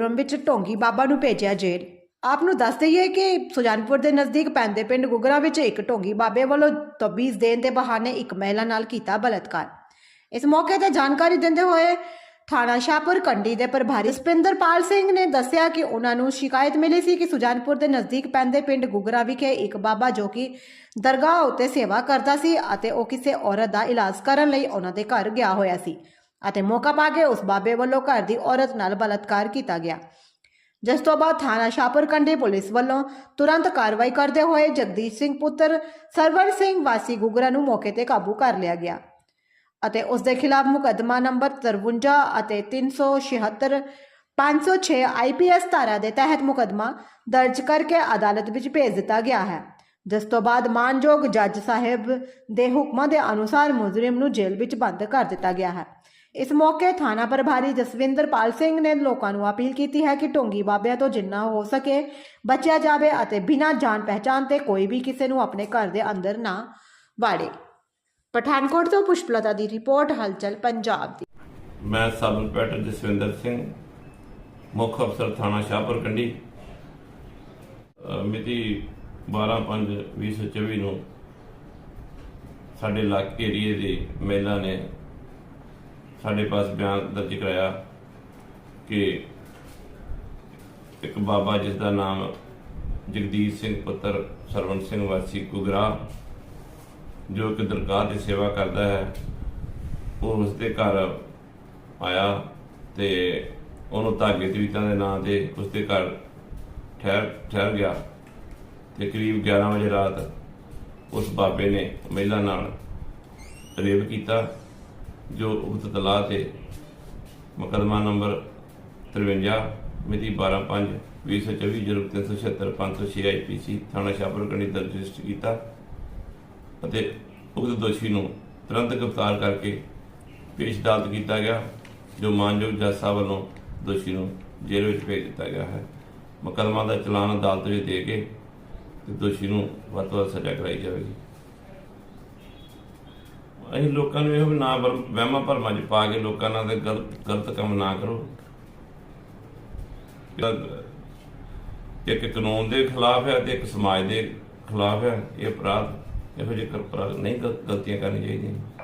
ਜੁਰਮ ਵਿੱਚ ਢੋਂਗੀ ਬਾਬਾ ਨੂੰ ਭੇਜਿਆ ਜੇਲ੍ਹ। ਆਪ ਨੂੰ ਦੱਸ ਦਈਏ ਕਿ ਸੁਜਾਨਪੁਰ ਦੇ ਨਜ਼ਦੀਕ ਪੈਂਦੇ ਪਿੰਡ ਗੁਗਰਾ ਵਿੱਚ ਇੱਕ ਢੋਂਗੀ ਬਾਬੇ ਵੱਲੋਂ ਤਬੀਜ਼ ਦੇਣ ਦੇ ਬਹਾਨੇ ਇੱਕ ਮਹਿਲਾ ਨਾਲ ਕੀਤਾ ਬਲਾਤਕਾਰ। ਇਸ ਮੌਕੇ ਤੇ ਜਾਣਕਾਰੀ ਦਿੰਦੇ ਹੋਏ ਥਾਣਾ ਸ਼ਾਹਪੁਰ ਕੰਡੀ ਦੇ ਪ੍ਰਭਾਰੀ ਸਪਿੰਦਰਪਾਲ ਸਿੰਘ ਨੇ ਦੱਸਿਆ ਕਿ ਉਹਨਾਂ ਨੂੰ ਸ਼ਿਕਾਇਤ ਮਿਲੀ ਸੀ ਕਿ ਸੁਜਾਨਪੁਰ ਦੇ ਨਜ਼ਦੀਕ ਪੈਂਦੇ ਪਿੰਡ ਗੁਗਰਾ ਵਿਖੇ ਇੱਕ ਬਾਬਾ ਜੋ ਕਿ ਦਰਗਾਹ ਉੱਤੇ ਸੇਵਾ ਕਰਦਾ ਸੀ ਅਤੇ ਉਹ ਕਿਸੇ ਔਰਤ ਦਾ ਇਲਾਜ ਕਰਨ ਲਈ ਉਹਨਾਂ ਦੇ ਘਰ ਗਿਆ ਹੋਇਆ ਸੀ। ਅਤੇ ਮੌਕਾ ਪਾ ਕੇ ਉਸ ਬਾਬੇ ਵੱਲੋਂ ਘਰ ਦੀ ਔਰਤ ਨਾਲ ਬਲਾਤਕਾਰ ਕੀਤਾ ਗਿਆ। ਜਿਸ ਤੋਂ ਬਾਅਦ ਥਾਣਾ ਸ਼ਾਹਪੁਰ ਪੁਲਿਸ ਵੱਲੋਂ ਤੁਰੰਤ ਕਾਰਵਾਈ ਕਰਦੇ ਹੋਏ ਜਗਦੀਸ਼ ਸਿੰਘ ਪੁੱਤਰ ਸਰਵਰ ਸਿੰਘ ਵਾਸੀ ਗੁਗਰਾ ਨੂੰ ਮੌਕੇ ਤੇ ਕਾਬੂ ਕਰ ਲਿਆ ਗਿਆ ਅਤੇ ਉਸ ਦੇ ਖਿਲਾਫ ਮੁਕੱਦਮਾ ਨੰਬਰ 53 ਅਤੇ 376 506 ਆਈਪੀਐਸ ਧਾਰਾ ਦੇ ਤਹਿਤ ਮੁਕੱਦਮਾ ਦਰਜ ਕਰਕੇ ਅਦਾਲਤ ਵਿੱਚ ਭੇਜ ਦਿੱਤਾ ਗਿਆ ਹੈ। ਜਿਸ ਤੋਂ ਬਾਅਦ ਮਾਨਯੋਗ ਜੱਜ ਸਾਹਿਬ ਦੇ ਹੁਕਮਾਂ ਦੇ ਅਨੁਸਾਰ ਮੁਜਰਮ ਨੂੰ ਜੇਲ੍ਹ ਵਿੱਚ ਬੰਦ ਕਰ ਦਿੱਤਾ ਗਿਆ ਹੈ। ਇਸ ਮੌਕੇ ਥਾਣਾ ਪ੍ਰਭਾਰੀ ਜਸਵਿੰਦਰਪਾਲ ਸਿੰਘ ਨੇ ਲੋਕਾਂ ਨੂੰ ਅਪੀਲ ਕੀਤੀ ਹੈ ਕਿ ਢੋਂਗੀ ਬਾਬਿਆਂ ਤੋਂ ਜਿੰਨਾ ਹੋ ਸਕੇ, ਬਚਿਆ ਜਾਵੇ ਅਤੇ ਬਿਨਾਂ ਜਾਣ ਪਹਿਚਾਣ ਤੇ ਕੋਈ ਵੀ ਕਿਸੇ ਨੂੰ ਆਪਣੇ ਘਰ ਦੇ ਅੰਦਰ ਨਾ ਵਾੜੇ। ਪਠਾਨਕੋਟ ਤੋਂ ਪੁਸ਼ਪਲਤਾ ਦੀ ਰਿਪੋਰਟ, ਹਲਚਲ ਪੰਜਾਬ ਦੀ। ਮੈਂ ਸਬ ਇੰਸਪੈਕਟਰ ਜਸਵਿੰਦਰ ਸਿੰਘ, ਮੁੱਖ ਅਫਸਰ ਥਾਣਾ ਸ਼ਾਹਪੁਰ ਕੰਡੀ ਅਹ ਮਿਤੀ 12/5/2024 ਨੂੰ ਸਾਡੇ ਇਲਾਕੇ ਏਰੀਏ ਦੇ ਮਹਿਲਾ ਨੇ ਸਾਡੇ ਪਾਸ ਬਿਆਨ ਦਰਜ ਕਰਾਇਆ ਕਿ ਇੱਕ ਬਾਬਾ ਜਿਸ ਦਾ ਨਾਮ ਜਗਦੀਸ਼ ਸਿੰਘ ਪੁੱਤਰ ਸਰਵਣ ਸਿੰਘ ਵਾਸੀ ਗੁਗਰਾ ਜੋ ਕਿ ਦਰਗਾਹ ਦੀ ਸੇਵਾ ਕਰਦਾ ਹੈ, ਉਹ ਉਸ ਦੇ ਘਰ ਆਇਆ ਤੇ ਉਹਨੂੰ ਧਾਗੇ ਤਵੀਤਾਂ ਦੇ ਨਾਂ ਤੇ ਉਸ ਦੇ ਘਰ ਠਹਿਰ ਠਹਿਰ ਗਿਆ ਤੇ ਕਰੀਬ 11 ਵਜੇ ਰਾਤ ਉਸ ਬਾਬੇ ਨੇ ਮਹਿਲਾ ਨਾਲ ਰੇਪ ਕੀਤਾ। ਜੋ ਉਕਤ ਤਲਾਹ ਤੇ ਮੁਕੱਦਮਾ ਨੰਬਰ 53 ਮਿਤੀ 12/5 2024 ਜਰੂਰ 376 506 ਆਈਪੀਸੀ ਥਾਣਾ ਸ਼ਾਹਪੁਰ ਕੰਡੀ ਦਰਜ ਰਜਿਸਟਰ ਕੀਤਾ ਅਤੇ ਉਕਤ ਦੋਸ਼ੀ ਨੂੰ ਤੁਰੰਤ ਗ੍ਰਿਫਤਾਰ ਕਰਕੇ ਪੇਸ਼ ਅਦਾਲਤ ਕੀਤਾ ਗਿਆ, ਜੋ ਮਾਨਯੋਗ ਜੱਜ ਸਾਹਿਬ ਵੱਲੋਂ ਦੋਸ਼ੀ ਨੂੰ ਜੇਲ੍ਹ ਵਿੱਚ ਭੇਜ ਦਿੱਤਾ ਗਿਆ ਹੈ। ਮੁਕੱਦਮਾ ਦਾ ਚਲਾਨ ਅਦਾਲਤ ਵਿੱਚ ਦੇ ਕੇ ਤੇ ਦੋਸ਼ੀ ਨੂੰ ਵੱਧ ਤੋਂ ਵੱਧ ਸਜ਼ਾ ਕਰਾਈ ਜਾਵੇਗੀ। ਅਸੀਂ ਲੋਕਾਂ ਨੂੰ ਇਹੋ ਨਾ ਵਹਿਮਾਂ ਭਰਮਾਂ 'ਚ ਪਾ ਕੇ ਲੋਕਾਂ ਨਾਲ ਤੇ ਗਲਤ ਗਲਤ ਕੰਮ ਨਾ ਕਰੋ। ਇੱਕ ਕਾਨੂੰਨ ਦੇ ਖਿਲਾਫ ਹੈ ਤੇ ਇੱਕ ਸਮਾਜ ਦੇ ਖਿਲਾਫ ਹੈ। ਇਹ ਅਪਰਾਧ ਇਹੋ ਜਿਹੇ ਅਪਰਾਧ ਨਹੀਂ ਗਲਤੀਆਂ ਕਰਨੀਆਂ ਚਾਹੀਦੀਆਂ।